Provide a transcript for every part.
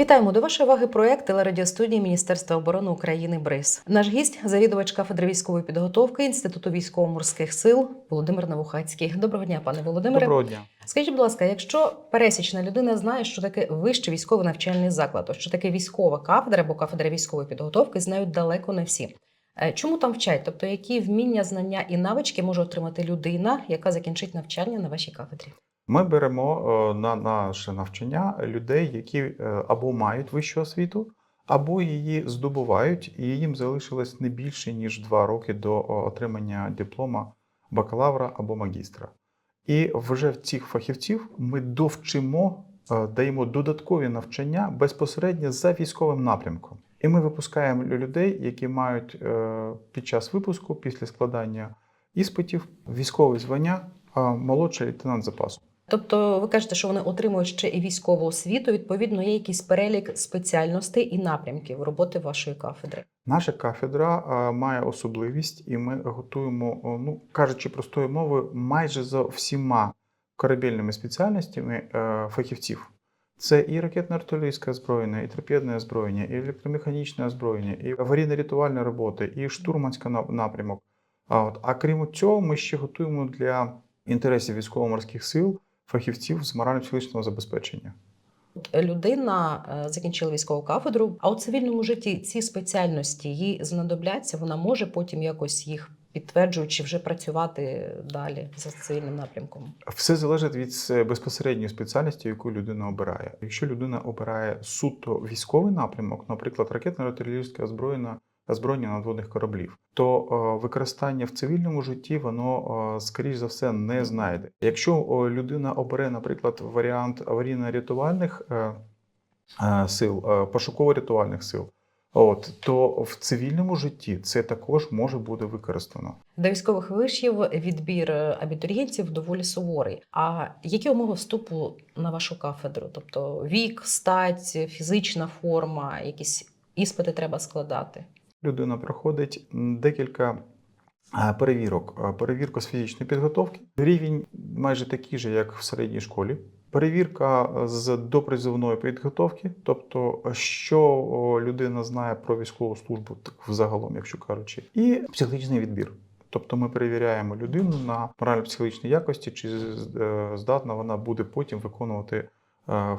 Вітаємо до вашої уваги проект телерадіостудії Міністерства оборони України БРИЗ. Наш гість, завідувач кафедри військової підготовки Інституту військово-морських сил Володимир Навухацький. Доброго дня, пане Володимире. Доброго дня. Скажіть, будь ласка, якщо пересічна людина знає, що таке вищий військовий навчальний заклад, то що таке військова кафедра або кафедра військової підготовки, знають далеко не всі. Е, Чому там вчать? Тобто, які вміння, знання і навички може отримати людина, яка закінчить навчання на вашій кафедрі? Ми беремо е, на наше навчання людей, які е, або мають вищу освіту, або її здобувають, і їм залишилось не більше ніж два роки до е, отримання диплома бакалавра або магістра. І вже в цих фахівців ми довчимо, даємо додаткові навчання безпосередньо за військовим напрямком. І ми випускаємо людей, які мають під час випуску, після складання іспитів, військове звання, молодший лейтенант запасу. Тобто, ви кажете, що вони отримують ще і військову освіту. Відповідно, є якийсь перелік спеціальностей і напрямків роботи вашої кафедри. Наша кафедра а, має особливість, і ми готуємо, ну кажучи простою мовою, майже за всіма корабельними спеціальностями е, фахівців. Це і ракетно-артилерійське озброєння, і торпедне озброєння, і електромеханічне озброєння, і аварійно-рятувальні роботи, і штурманська на- напрямок. А, от, а крім цього, ми ще готуємо для інтересів військово-морських сил фахівців з морально-психологічного забезпечення. Людина е, закінчила військову кафедру, а у цивільному житті ці спеціальності їй знадобляться. Вона може потім якось їх підтверджуючи вже працювати далі за цивільним напрямком. Все залежить від е, безпосередньої спеціальності, яку людина обирає. Якщо людина обирає суто військовий напрямок, наприклад, ракетно-артилерійське озброєння, озброєння надводних кораблів, то е, використання в цивільному житті воно е, скоріш за все не знайде. Якщо людина обере, наприклад, варіант аварійно-рятувальних е, сил, пошуково-рятувальних сил. От то в цивільному житті це також може бути використано. До військових вишів відбір абітурієнтів доволі суворий. А які умови вступу на вашу кафедру? Тобто вік, стать, фізична форма, якісь іспити треба складати? Людина проходить декілька е, перевірок. Е, Перевірку з фізичної підготовки. Рівень майже такий же, як в середній школі. Перевірка е, з допризовної підготовки, тобто, що людина знає про військову службу так взагалом, якщо кажучи, і психологічний відбір. Тобто ми перевіряємо людину на морально-психологічні якості, чи здатна вона буде потім виконувати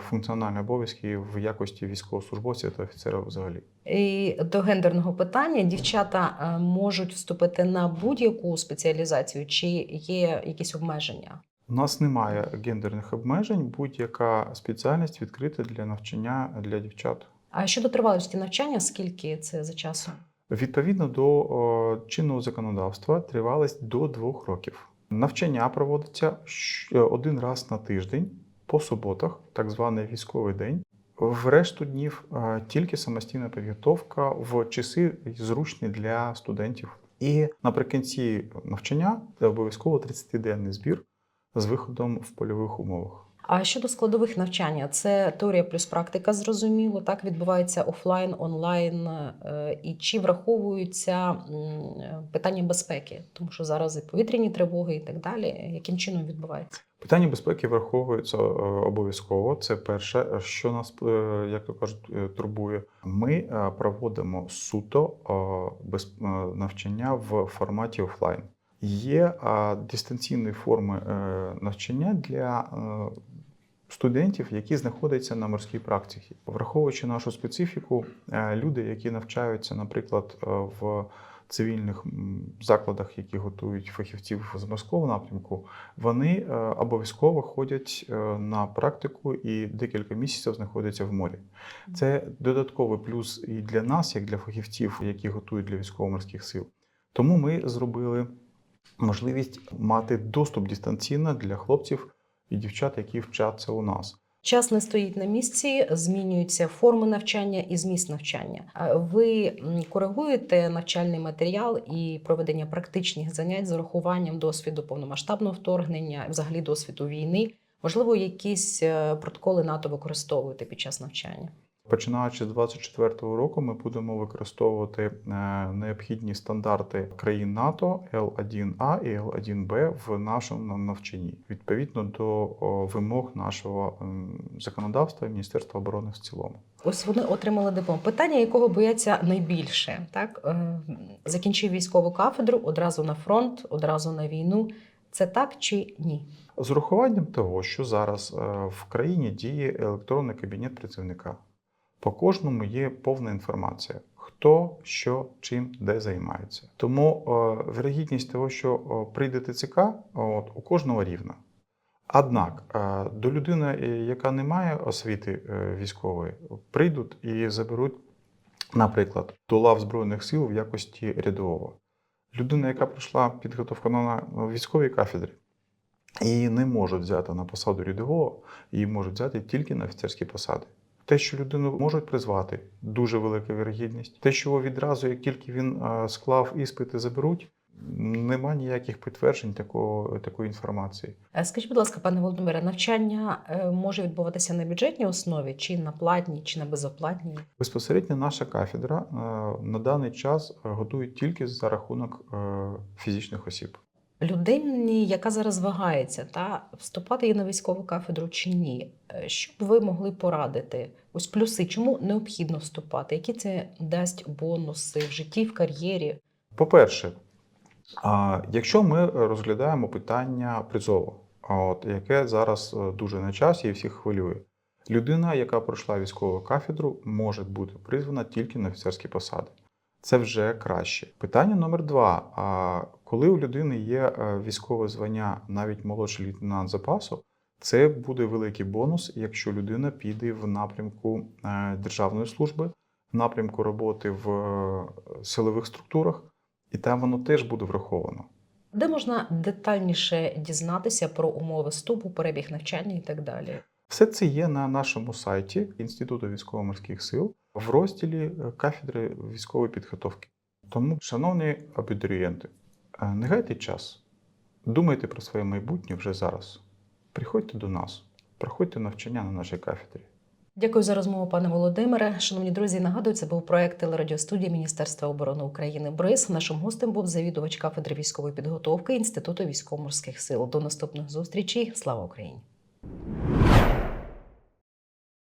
функціональні обов'язки в якості військовослужбовця та офіцера взагалі. І до гендерного питання дівчата е, можуть вступити на будь-яку спеціалізацію, чи є якісь обмеження? У нас немає гендерних обмежень, будь-яка спеціальність відкрита для навчання для дівчат. А щодо тривалості навчання, скільки це за часом? Відповідно до о, чинного законодавства, тривалість до двох років. Навчання проводиться один раз на тиждень по суботах, так званий військовий день. В решту днів е, тільки самостійна підготовка в часи зручні для студентів. І наприкінці навчання це обов'язково 30-денний збір з виходом в польових умовах. А щодо складових навчання, це теорія плюс практика, зрозуміло, так відбувається офлайн, онлайн, е, і чи враховуються питання безпеки, тому що зараз і повітряні тривоги і так далі. Яким чином відбувається? Питання безпеки враховується е, обов'язково. Це перше, що нас, е, як то кажуть, турбує. Ми проводимо суто без навчання в форматі офлайн. Є дистанційні форми навчання для студентів, які знаходяться на морській практиці. Враховуючи нашу специфіку, е, люди, які навчаються, наприклад, е, в цивільних закладах, які готують фахівців з морського напрямку, вони е, обов'язково ходять на практику і декілька місяців знаходяться в морі. Це додатковий плюс і для нас, як для фахівців, які готують для військово-морських сил. Тому ми зробили можливість мати доступ дистанційно для хлопців і дівчат, які вчаться у нас. Час не стоїть на місці, змінюються форми навчання і зміст навчання. Ви коригуєте навчальний матеріал і проведення практичних занять з урахуванням досвіду повномасштабного вторгнення, взагалі досвіду війни. Можливо, якісь е, протоколи НАТО використовуєте під час навчання. Починаючи з 2024 року, ми будемо використовувати е, необхідні стандарти країн НАТО L1A і L1B в нашому навчанні відповідно до вимог нашого ем, законодавства і Міністерства оборони в цілому. Ось вони отримали диплом. Питання, якого бояться найбільше, так Е, закінчив військову кафедру одразу на фронт, одразу на війну. Це так чи ні? З урахуванням того, що зараз е, в країні діє електронний кабінет працівника. По кожному є повна інформація, хто, що, чим, де займається. Тому е, вірогідність того, що е, прийде ТЦК, от, у кожного рівна. Однак е, до людини, е, яка не має освіти е, військової, прийдуть і заберуть, наприклад, до лав Збройних сил в якості рядового. Людина, яка пройшла підготовку на військовій кафедрі, її не можуть взяти на посаду рядового, її можуть взяти тільки на офіцерські посади. Те, що людину можуть призвати, дуже велика вірогідність. Те, що відразу, як тільки він склав іспити, заберуть, нема ніяких підтверджень такого, такої інформації. Е, Скажіть, будь ласка, пане Володимире, навчання е, може відбуватися на бюджетній основі, чи на платній, чи на безоплатній? Безпосередньо наша кафедра е, на даний час готує тільки за рахунок фізичних осіб. Людині, яка зараз вагається, та вступати їй на військову кафедру чи ні, е, що б ви могли порадити? Ось плюси, чому необхідно вступати? Які це дасть бонуси в житті, в кар'єрі? По-перше, якщо ми розглядаємо питання призову, от, яке зараз е, дуже на часі і всіх хвилює, людина, яка пройшла військову кафедру, може бути призвана тільки на офіцерські посади. Це вже краще. Питання номер два: а коли у людини є е, військове звання, навіть молодший лейтенант запасу, це буде великий бонус, якщо людина піде в напрямку е, державної служби, в напрямку роботи в е, силових структурах, і там воно теж буде враховано. Де можна детальніше дізнатися про умови вступу, перебіг навчання і так далі? Все це є на нашому сайті Інституту військово-морських сил в розділі е, кафедри військової підготовки. Тому, шановні абітурієнти, е, не гайте час, думайте про своє майбутнє вже зараз. Приходьте до нас, проходьте навчання на нашій кафедрі. Дякую за розмову, пане Володимире. Шановні друзі, нагадую, це був проект телерадіостудії Міністерства оборони України БРИЗ. Нашим гостем був завідувач кафедри військової підготовки Інституту військово-морських сил. До наступних зустрічей. Слава Україні!